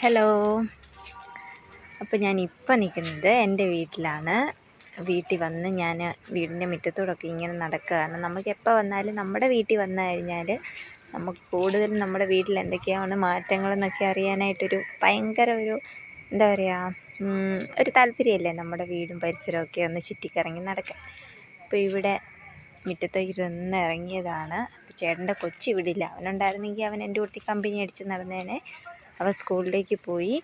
Hello അപ്പോൾ ഞാൻ ഇപ്പോൾ നിൽക്കുന്നത് എന്റെ വീട്ടിലാണ്. വീട്ടിൽ വന്ന് ഞാൻ വീടിന്റെ മുറ്റത്തോടൊക്കെ ഇങ്ങനെ നടക്കുകയാണ് നമുക്ക് എപ്പോൾ വന്നാലും നമ്മുടെ വീട്ടിൽ വന്നു കഴിഞ്ഞാൽ നമുക്ക് കൂടുതലും നമ്മുടെ വീട്ടിൽ എന്തൊക്കെയാണ് മാറ്റങ്ങളെന്നൊക്കെ അറിയാനായിട്ടൊരു ഭയങ്കര ഒരു എന്താ പറയുക ഒരു താല്പര്യമല്ലേ നമ്മുടെ വീടും പരിസരമൊക്കെ ഒന്ന് ചുറ്റിക്കറങ്ങി നടക്കാൻ. അപ്പോൾ ഇവിടെ മുറ്റത്തേക്ക് ഇരുന്ന് ഇറങ്ങിയതാണ് ചേട്ടന്റെ കൊച്ചു ഇവിടെ ഇല്ല. അവനുണ്ടായിരുന്നെങ്കിൽ അവൻ എന്റെ കൂട്ടി കമ്പനി അടിച്ച് നടന്നേനെ. അവൻ സ്കൂളിലേക്ക് പോയി.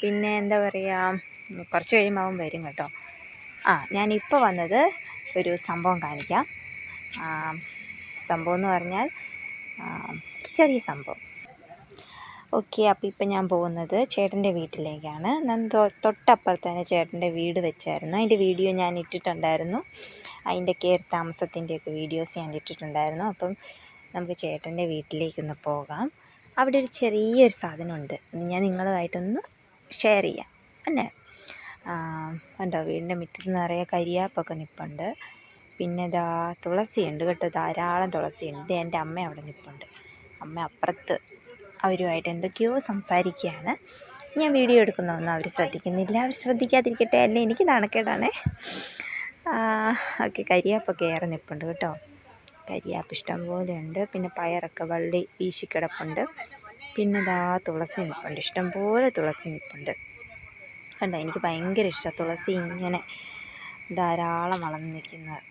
പിന്നെ എന്താ പറയുക കുറച്ച് കഴിയുമ്പോൾ അവൻ വരും കേട്ടോ. ആ ഞാനിപ്പോൾ വന്നത് ഒരു സംഭവം കാണിക്കാം. സംഭവം എന്ന് പറഞ്ഞാൽ ചെറിയ സംഭവം. ഓക്കെ അപ്പോൾ ഇപ്പം ഞാൻ പോകുന്നത് ചേട്ടന്റെ വീട്ടിലേക്കാണ്. ഞാൻ തൊട്ടപ്പുറത്ത് തന്നെ ചേട്ടന്റെ വീട് വെച്ചായിരുന്നു. അതിന്റെ വീഡിയോ ഞാൻ ഇട്ടിട്ടുണ്ടായിരുന്നു. അതിന്റെ കയറി താമസത്തിന്റെയൊക്കെ വീഡിയോസ് ഞാൻ ഇട്ടിട്ടുണ്ടായിരുന്നു. അപ്പം നമുക്ക് ചേട്ടന്റെ വീട്ടിലേക്കൊന്ന് പോകാം. അവിടെ ഒരു ചെറിയൊരു സാധനമുണ്ട്. ഞാൻ നിങ്ങളുമായിട്ടൊന്ന് ഷെയർ ചെയ്യാം. അല്ലേ? കണ്ടോ? വീടിന്റെ മുറ്റത്ത് നിറയെ കരിയാപ്പൊക്കെ നിൽപ്പുണ്ട് പിന്നെ ഇതാ തുളസിയുണ്ട് കേട്ടോ. ധാരാളം തുളസിയുണ്ട്. എന്റെ അമ്മ അവിടെ നിൽപ്പുണ്ട് അമ്മ അപ്പുറത്ത് അവരുമായിട്ട് എന്തൊക്കെയോ സംസാരിക്കുകയാണ്. ഞാൻ വീഡിയോ എടുക്കുന്നതൊന്നും അവർ ശ്രദ്ധിക്കുന്നില്ല. അവർ ശ്രദ്ധിക്കാതിരിക്കട്ടെ. അല്ലേ? എനിക്ക് നാണക്കേടാണേ. ഓക്കെ കരിയാപ്പൊക്കെ ഏറെ നിൽപ്പുണ്ട് കേട്ടോ. കരിയാപ്പ് ഇഷ്ടം പോലെ ഉണ്ട് പിന്നെ പയറൊക്കെ വള്ളി വീശിക്കിടപ്പുണ്ട് പിന്നെ ഇതാ തുളസി നിൽപ്പുണ്ട് ഇഷ്ടം പോലെ തുളസി നിൽപ്പുണ്ട് കണ്ടോ? എനിക്ക് ഭയങ്കര ഇഷ്ടം തുളസി ഇങ്ങനെ ധാരാളം വളർന്നു നിൽക്കുന്നത്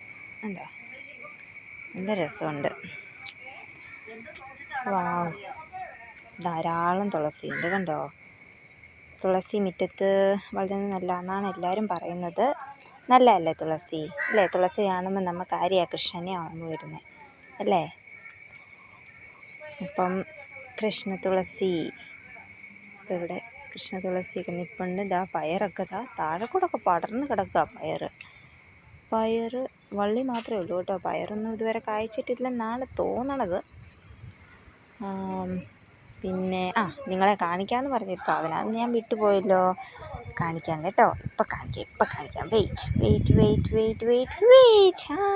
കണ്ടോ? നല്ല രസമുണ്ട്. വാ ധാരാളം തുളസിയുണ്ട്. കണ്ടോ? തുളസി മുറ്റത്ത് വളരുന്നത് നല്ലതാണെന്നാണ് എല്ലാവരും പറയുന്നത്. നല്ലതല്ലേ തുളസി? അല്ലേ? തുളസി കാണുമ്പോൾ നമുക്ക് ആര്യ കൃഷ്ണനെ ഓർമ്മ വരുന്നത് അല്ലേ? ഇപ്പം കൃഷ്ണ തുളസി. ഇവിടെ കൃഷ്ണ തുളസിയൊക്കെ നിൽപ്പുണ്ട് ഇതാ പയറൊക്കെ ഇതാ താഴെ കൂടെ ഒക്കെ പടർന്ന് കിടക്കുക പയർ പയർ വള്ളി മാത്രമേ ഉള്ളൂ കേട്ടോ. പയറൊന്നും ഇതുവരെ കായ്ച്ചിട്ടില്ലെന്നാണ് തോന്നണത്. പിന്നെ ആ നിങ്ങളെ കാണിക്കാമെന്ന് പറഞ്ഞൊരു സാധനം. അത് ഞാൻ വിട്ടുപോയല്ലോ. കാണിക്കാം കേട്ടോ ഇപ്പം കാണിക്കാം ഇപ്പം കാണിക്കാം. Wait wait wait wait wait wait ആ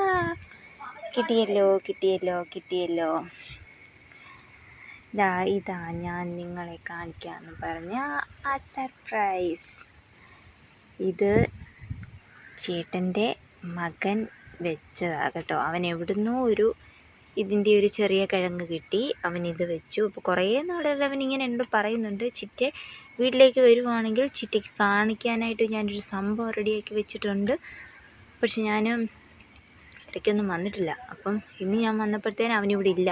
കിട്ടിയല്ലോ കിട്ടിയല്ലോ കിട്ടിയല്ലോ. ഇതാ ഇതാ ഞാൻ നിങ്ങളെ കാണിക്കാമെന്ന് പറഞ്ഞ ആ സർപ്രൈസ് ഇത് ചേട്ടന്റെ മകൻ വെച്ചതാണ് കേട്ടോ. അവൻ എവിടുന്നോ ഒരു ഇതിന്റെ ഒരു ചെറിയ കിഴങ്ങ് കിട്ടി. അവൻ ഇത് വെച്ചു. അപ്പോൾ കുറേ അവൻ ഇങ്ങനെ എന്നോട് പറയുന്നുണ്ട് ചിറ്റ വീട്ടിലേക്ക് വരുവാണെങ്കിൽ ചിറ്റയ്ക്ക് കാണിക്കാനായിട്ട് ഞാനൊരു സംഭവം റെഡിയാക്കി വെച്ചിട്ടുണ്ട്. പക്ഷെ ഞാൻ ഇടയ്ക്കൊന്നും വന്നിട്ടില്ല. അപ്പം ഇന്ന് ഞാൻ വന്നപ്പോഴത്തേനും അവനിവിടെ ഇല്ല.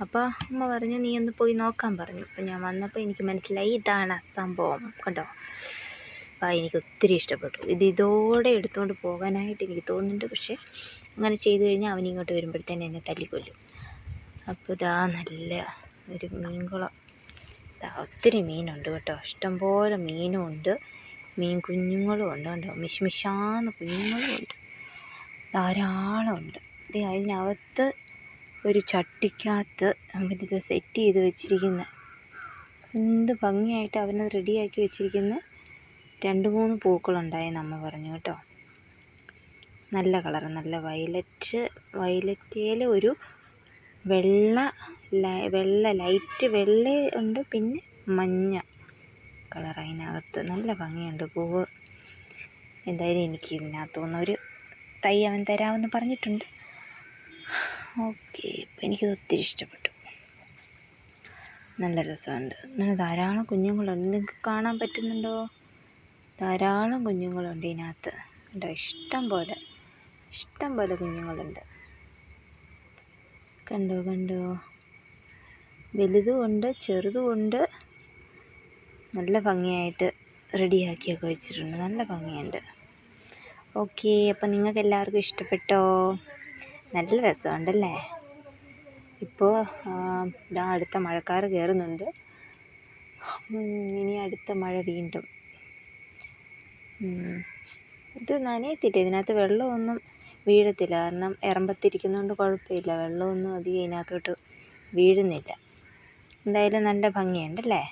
അപ്പോൾ അമ്മ പറഞ്ഞു നീ ഒന്ന് പോയി നോക്കാൻ പറഞ്ഞു. അപ്പം ഞാൻ വന്നപ്പോൾ എനിക്ക് മനസ്സിലായി ഇതാണ് സംഭവം. കണ്ടോ? അപ്പോൾ എനിക്ക് ഒത്തിരി ഇഷ്ടപ്പെട്ടു. ഇത് ഇതോടെ എടുത്തുകൊണ്ട് പോകാനായിട്ട് എനിക്ക് തോന്നുന്നുണ്ട്. പക്ഷേ അങ്ങനെ ചെയ്തു കഴിഞ്ഞാൽ അവൻ ഇങ്ങോട്ട് വരുമ്പോഴത്തേനും എന്നെ തല്ലിക്കൊല്ലും. അപ്പോൾ ഇതാ നല്ല ഒരു മീൻകുളം. ഇതാ ഒത്തിരി മീനുണ്ട് കേട്ടോ. ഇഷ്ടംപോലെ മീനും ഉണ്ട്. മീൻ കുഞ്ഞുങ്ങളും ഉണ്ട് കേട്ടോ മിഷ്മിഷാന്ന് കുഞ്ഞുങ്ങളും ഉണ്ട്. ധാരാളം ഉണ്ട് ഇത് അതിനകത്ത് ഒരു ചട്ടിക്കകത്ത് അവനിത് സെറ്റ് ചെയ്ത് വെച്ചിരിക്കുന്ന. എന്ത് ഭംഗിയായിട്ട് അവനത് റെഡിയാക്കി വെച്ചിരിക്കുന്ന. രണ്ട് മൂന്ന് പൂക്കളുണ്ടായി നമ്മ പറഞ്ഞു കേട്ടോ. നല്ല കളർ നല്ല വയലറ്റ് വയലറ്റേൽ ഒരു വെള്ള വെള്ള ലൈറ്റ് വെള്ള ഉണ്ട് പിന്നെ മഞ്ഞ കളർ അതിനകത്ത്. നല്ല ഭംഗിയുണ്ട് പൂവ്. എന്തായാലും എനിക്ക് ഇതിനകത്ത് ഒരു തൈ അവൻ തരാമെന്ന് പറഞ്ഞിട്ടുണ്ട്. ഓക്കെ ഇപ്പം എനിക്കത് ഒത്തിരി ഇഷ്ടപ്പെട്ടു. നല്ല രസമുണ്ട്. ഇങ്ങനെ ധാരാളം കുഞ്ഞുങ്ങളുണ്ട്. നിങ്ങൾക്ക് കാണാൻ പറ്റുന്നുണ്ടോ? ധാരാളം കുഞ്ഞുങ്ങളുണ്ട് ഇതിനകത്ത്. കണ്ടോ? ഇഷ്ടം പോലെ. ഇഷ്ടം പോലെ കുഞ്ഞുങ്ങളുണ്ട്. കണ്ടോ കണ്ടോ? വലുതുമുണ്ട് ചെറുതുമുണ്ട്. നല്ല ഭംഗിയായിട്ട് റെഡിയാക്കിയൊക്കെ വെച്ചിട്ടുണ്ട്. നല്ല ഭംഗിയുണ്ട്. ഓക്കെ അപ്പം നിങ്ങൾക്ക് എല്ലാവർക്കും ഇഷ്ടപ്പെട്ടോ? നല്ല രസമുണ്ടല്ലേ? ഇപ്പോൾ ഇതാ അടുത്ത മഴക്കാർ കയറുന്നുണ്ട്. ഇനി അടുത്ത മഴ വീണ്ടും. ഇത് നനയത്തില്ല ഇതിനകത്ത് വെള്ളമൊന്നും വീഴത്തില്ല. കാരണം എറമ്പത്തിരിക്കുന്നതുകൊണ്ട് കുഴപ്പമില്ല. വെള്ളമൊന്നും അധികം ഇതിനകത്തോട്ട് വീഴുന്നില്ല. എന്തായാലും നല്ല ഭംഗിയുണ്ടല്ലേ?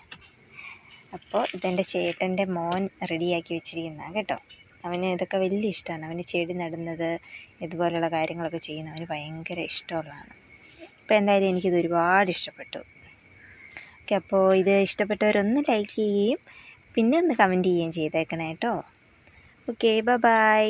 അപ്പോൾ ഇതെന്റെ ചേട്ടന്റെ മോൻ റെഡിയാക്കി വെച്ചിരിക്കുന്നതാണ് കേട്ടോ. അവന് ഇതൊക്കെ വലിയ ഇഷ്ടമാണ് അവന് ചെടി നടുന്നത് ഇതുപോലെയുള്ള കാര്യങ്ങളൊക്കെ ചെയ്യുന്നത് അവന് ഭയങ്കര ഇഷ്ടമുള്ളതാണ്. അപ്പോൾ എന്തായാലും എനിക്കിത് ഒരുപാട് ഇഷ്ടപ്പെട്ടു. ഓക്കെ അപ്പോൾ ഇത് ഇഷ്ടപ്പെട്ടവരൊന്ന് ലൈക്ക് ചെയ്യുകയും പിന്നെ ഒന്ന് കമന്റ് ചെയ്യുകയും ചെയ്തേക്കണേ കേട്ടോ. Okay bye